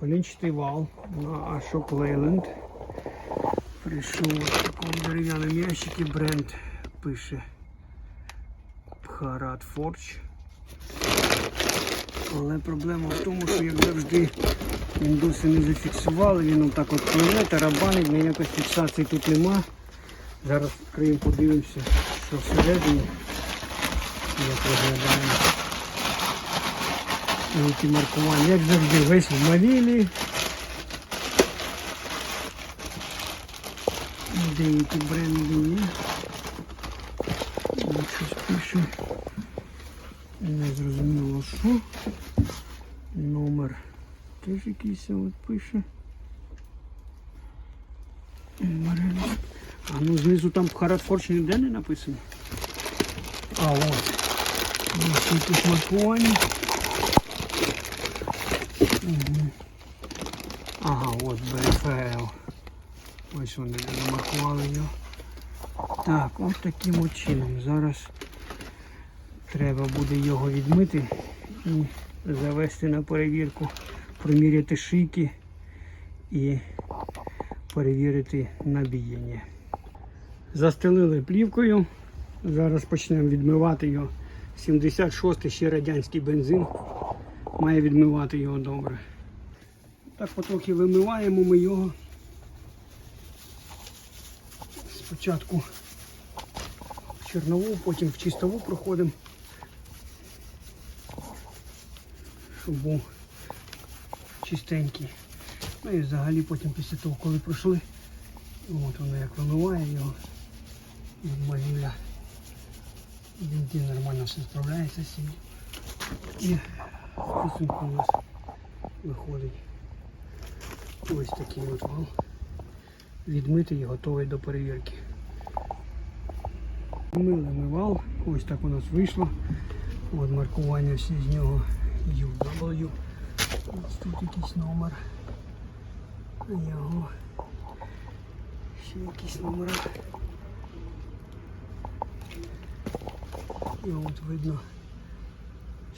Колінчатий вал на Ашок Лейленд. Прийшов в такому дерев'яному ящикі бренд пише Пхарат Форч. Але проблема в тому, що як завжди він досі не зафіксували, він отак от пливе, тарабанить, ніякої фіксації тут нема. Зараз відкриємо, подивимося, що всередині, як виглядає. Які маркування, як завжди, весь в мавілі. Деякі бренди є. Ось щось пише. Не зрозуміло що. Номер теж якийсь от пише. А ну знизу там Харатфорч ніде не написано. А от. Якісь маркування. Ага, от БФЛ. Ось вони намаркували його. Так, от таким чином. Зараз треба буде його відмити і завести на перевірку, проміряти шийки і перевірити набіяння. Застелили плівкою. Зараз почнемо відмивати його. 76-й ще радянський бензин. Має відмивати його добре. Так потрохи вимиваємо ми його. Спочатку в чорнову, потім в чистову проходимо. Щоб був чистенький. Ну і взагалі потім після того, коли пройшли, от воно як вимиває його. Він нормально все справляється з. І підсумку у нас виходить ось такий от вал. Відмитий і готовий до перевірки. Мили ми вал, ось так у нас вийшло. От маркування всі з нього UW. Ось тут якийсь номер. Його. Ще якісь номера. І от видно,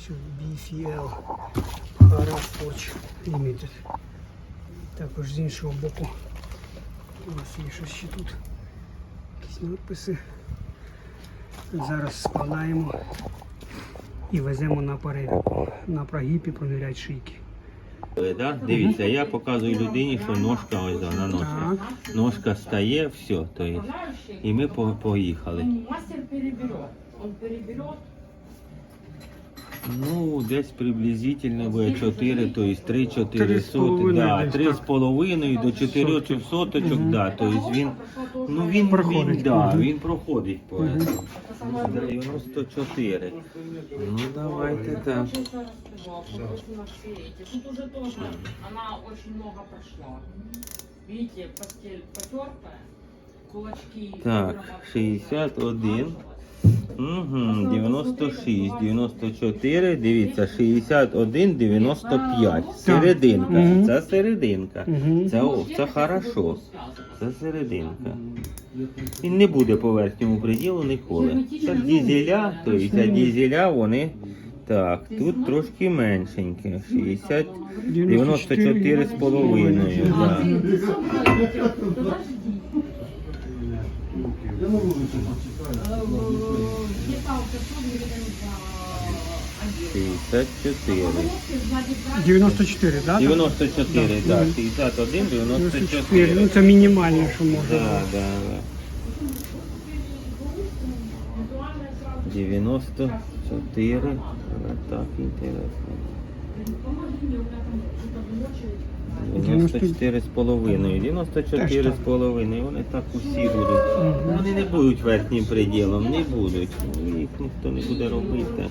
що BFL Paraforge Limited. Також з іншого боку. Ось є щось ще тут. Якісь надписи. Зараз складаємо і веземо на перевірку. На прогиб і провіряти шийки. Да? Дивіться, я показую людині, що ножка ось вона ножка. Так. Ножка стає, все, то є. І ми по- поїхали. Мастер переберет. Он переберет. Ну, десь приблизительно буде 4, то есть 3-4 Три з сотки, половиною да, десь, 3 так. з половиною до 4 соточок, да, то есть він, ну він, Проходить, він, да, мгм. він проходить по этому. Да, 94. Ну, давайте так. Сейчас я расскажу, а вот на все эти. Тут уже тоже она очень много прошла. Видите, постель потертая, кулачки. Так, выработаны. 61. Угу, 96, 94, дивіться, 61, 95. Серединка. Мгм. Це серединка. Мгм. Це, о, це хорошо. Це серединка. І не буде по верхньому приділу ніколи. Це дізеля, то есть, а дізеля вони. Так, тут трошки меншенькі. 60, 94 з половиною. Да. Где-то вот 500 гривен за один. 64. 94. Да? 94, так. 61, 94. 94. Ну це мінімальне, що можна. Да, да, да. 94. Вот так интересно. 94 з половиною. 94 з половиною. Вони так усі будуть. Вони не будуть верхнім приділом, не будуть. Їх ніхто не буде робити.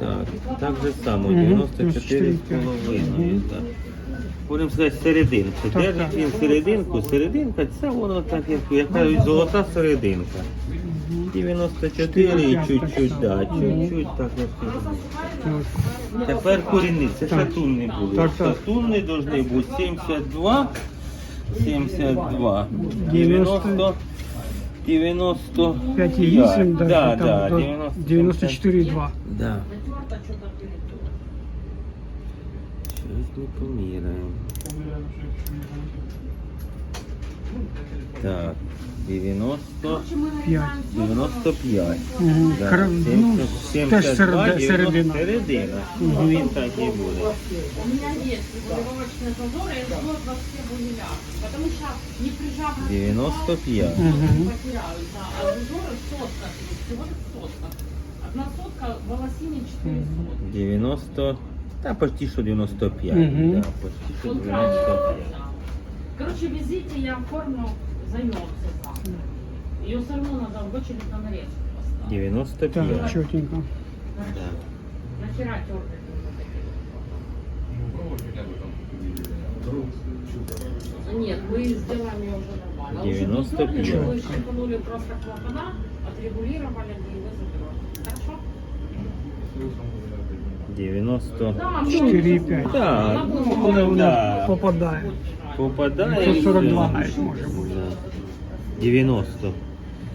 Так, так же само, Мгм, 94 з половиною. Так. Будемо сказати, серединку. Держить він серединку. Серединка це воно так, як кажуть, золота серединка. 94 і чуть-чуть, да, чуть-чуть так як. Так. Тепер корінні, це Так. шатунні були. Так, так. Шатунні повинні бути 72, 72, 90, 90, 95. 5,8, да, да, да, там, до 90, 94,2. Да. Зараз ми поміряємо. Так, 90, Короче, мы П'ять. нарезаем 95. Мгм. Да, Кр- ну, 70, теж 72, середи- 90, середина. середина. Ну, він так і буде. У меня есть регулировочные зазоры, я забыла во все бугеля. Потому что не прижав на 95. Мгм. потеряются, а зазоры сотка, всего лишь сотка. Одна сотка в волосине 4 сотки. 90, та почти що 95. Мгм. Да, почти що Вот 95. Короче, візиті я оформлю займався завтра. Ее все равно надо в очередь на нарезку поставить. 95. Так, чётенько. Нахера терли? Нет, мы сделали уже нормально. А 95. Уже не терли, мы щипнули просто клапана, отрегулировали, и мы заберем. Хорошо? 90. Да, 4,5. Ну, да, ну, Да. попадає. Попадає. Це і 42 все. навіть може бути. Да. 90.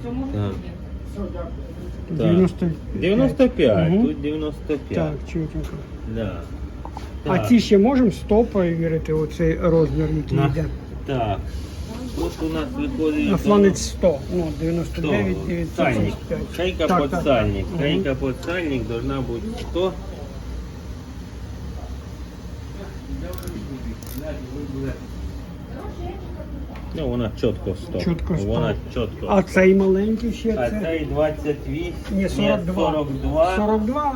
Все может Так. быть. Так. 90. 95, Мгм. тут 95. Так, чотенько. Да. А Так. ці ще можемо стоп перевірити, оцей розмір, який На- йде. Так. Тут у нас виходить. На фланець 100, ну, 99, Сальник. 975. Шейка Так, под так. сальник. Мгм. Шейка под сальник должна бути 100. Ну, вона чітко 100. Чітко 100. Вона чітко. А цей маленький ще А це? цей 28. Ні, 42. 42. 42,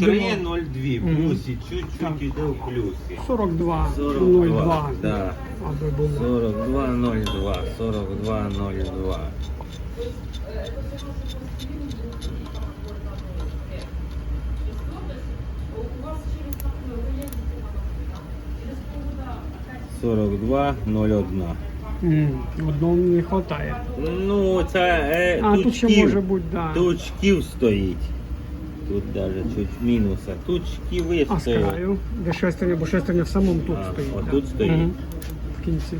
03, 02. 02. Мгм. Плюсі, чуть-чуть іде в плюсі. 42, 42. 02. Да. Аби було. 4202, 4202. Сорок два ноль одна. М, Одного не вистачає. Ну, це е, А, тут тут ще шків. може бути, да. Тут шків стоїть. Тут навіть чуть мінуса. Тут шківи А з стоять. краю, де шестерня, бо шестерня в самому тут А, стоїть. от да. тут стоїть. Мгм. В кінці.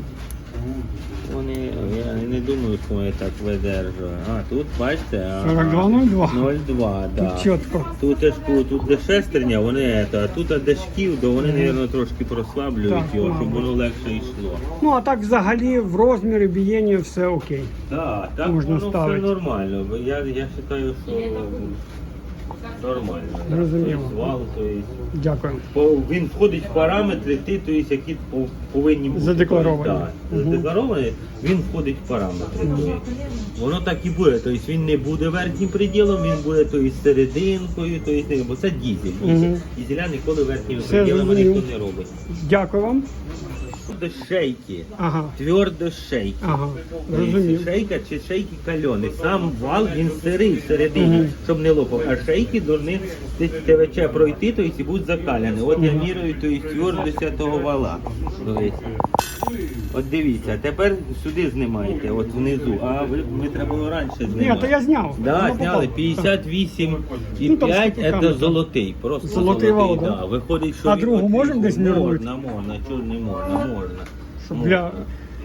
Вони, я не думаю, що вони так видержують. А, тут бачите, ага. 42,02. 0,2, да. Тут чітко. Тут теж тут де шестерня, вони ето, а тут де шків, то вони, мабуть, трошки прослаблюють Так, його, щоб воно легше йшло. Ну, а так взагалі в розмірі бієння все окей. Так, так Можна воно ставити. все нормально. бо Я, я вважаю, що нормально. да. Зрозуміло. Тобто то є. Дякую. По- Він входить в параметри, ті, то є, які по- повинні бути. Задекларовані. Так, Мгм. задекларовані, він входить в параметри. то є. Воно так і буде. Тобто він не буде верхнім приділом, він буде то є, серединкою, то є, бо це дізель. Мгм. Дізеля ніколи верхніми Все приділами зрозумів. ніхто не робить. Дякую вам. Шейки. Ага. Твердо шейки. Ага. Розумію. Шейка чи шейки кальони. Сам вал він сирий всередині, Мгм. щоб не лопав. А шейки повинні ТВЧ пройти, то есть, і будуть закаляні. От я мірую то есть, твердость того вала. То От дивіться, тепер сюди знімаєте, от внизу, а ви, ви треба було раніше знімати. Ні, то я зняв. Да, Воно зняли попало. 58 і Ну, там 5 скільки це камер? золотий. Просто Золотий вал, да? да. Виходить, що А він другу от- можемо десь мірнути? Можна, можна, чого не можна, можна. Щоб Можна. для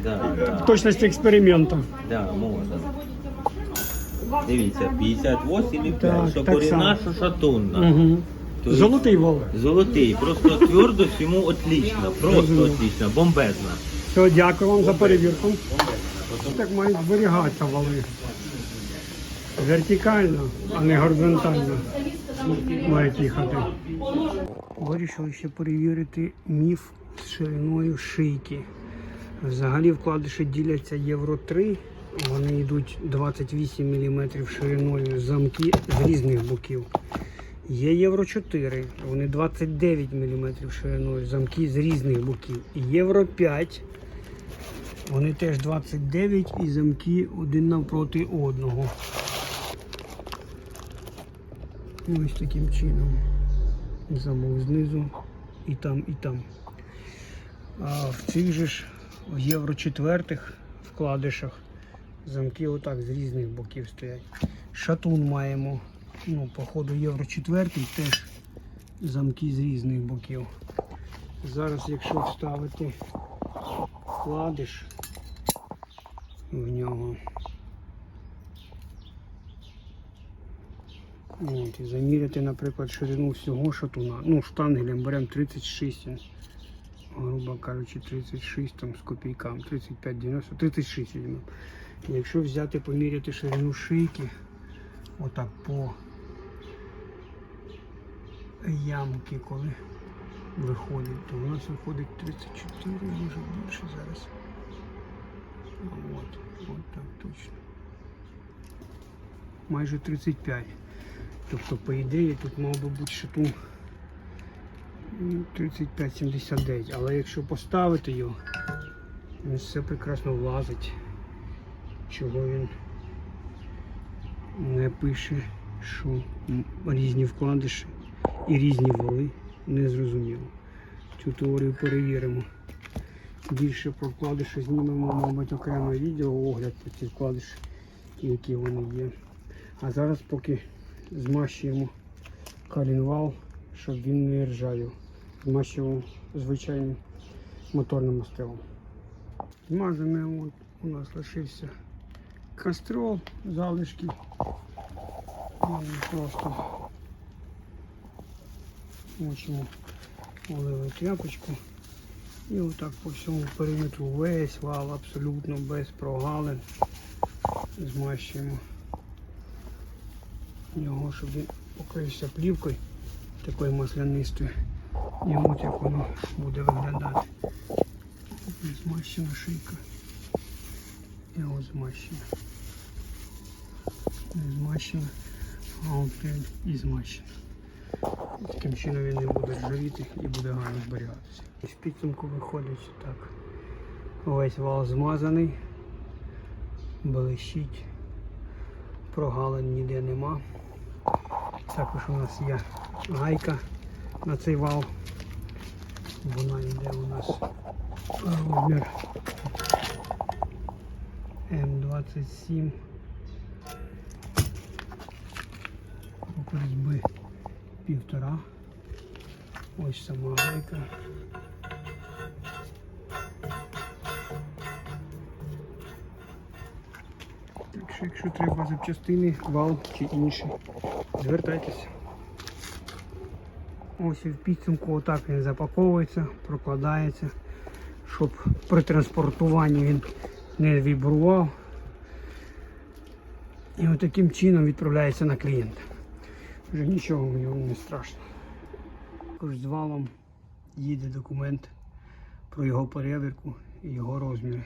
Да, да. точності експерименту. Да, можна. Дивіться, 58 і 5, Так, що так корінна, що шатунна. Угу. Тобто Золотий вал. Золотий, просто твердость йому отлично, просто отлично, бомбезна. Все, дякую вам за перевірку. Так мають зберігатися вали. Вертикально, а не горизонтально. Мають їхати. Вирішили ще перевірити міф з шириною шийки. Взагалі вкладиші діляться євро 3. Вони йдуть 28 мм шириною замки з різних боків. Є євро 4, вони 29 мм шириною, замки з різних боків. І євро 5, вони теж 29 і замки один навпроти одного. Ось таким чином. Замок знизу і там, і там. А в цих же ж в євро 4 вкладишах замки отак з різних боків стоять. Шатун маємо ну, походу євро 4 теж замки з різних боків. Зараз, якщо вставити вкладиш в нього. От, і заміряти, наприклад, ширину всього шатуна. Ну, штангелем беремо 36 грубо кажучи, 36 там з копійками, 35-90, 36. Якщо взяти, поміряти ширину шийки, отак по ямки, коли виходить, то у нас виходить 34, може більше зараз. От, от так точно. Майже 35. Тобто, по ідеї, тут мав би бути шатун ну, 35-79. Але якщо поставити його, він все прекрасно влазить. Чого він не пише, що різні вкладиші і різні вали не зрозуміло. Цю теорію перевіримо. Більше про вкладиші знімемо, мабуть, окреме відео, огляд про ці вкладиші, які вони є. А зараз поки змащуємо калінвал, щоб він не ржавів. Змащуємо звичайним моторним мастилом. Змазане от у нас лишився кастрол, залишки. Ми Просто мочимо оливну тряпочку. І отак по всьому периметру весь вал абсолютно без прогалин. Змащуємо його, щоб він покрився плівкою такою маслянистою. І от як воно буде виглядати. Змащена шийка. Ось змащена. Не змащена, а от і змащена. Таким чином він не буде ржавіти і буде гарно зберігатися. В підсумку виходить так. Весь вал змазаний, блищить, прогалин ніде нема. Також у нас є гайка на цей вал. Вона йде у нас розмір М27 по різьби півтора. Ось сама гайка. Так що, якщо треба запчастини, вал чи інші, звертайтеся. Ось і в підсумку отак він запаковується, прокладається, щоб при транспортуванні він не вібрував. І от таким чином відправляється на клієнта. Вже нічого в нього не страшно. Також з валом їде документ про його перевірку і його розміри.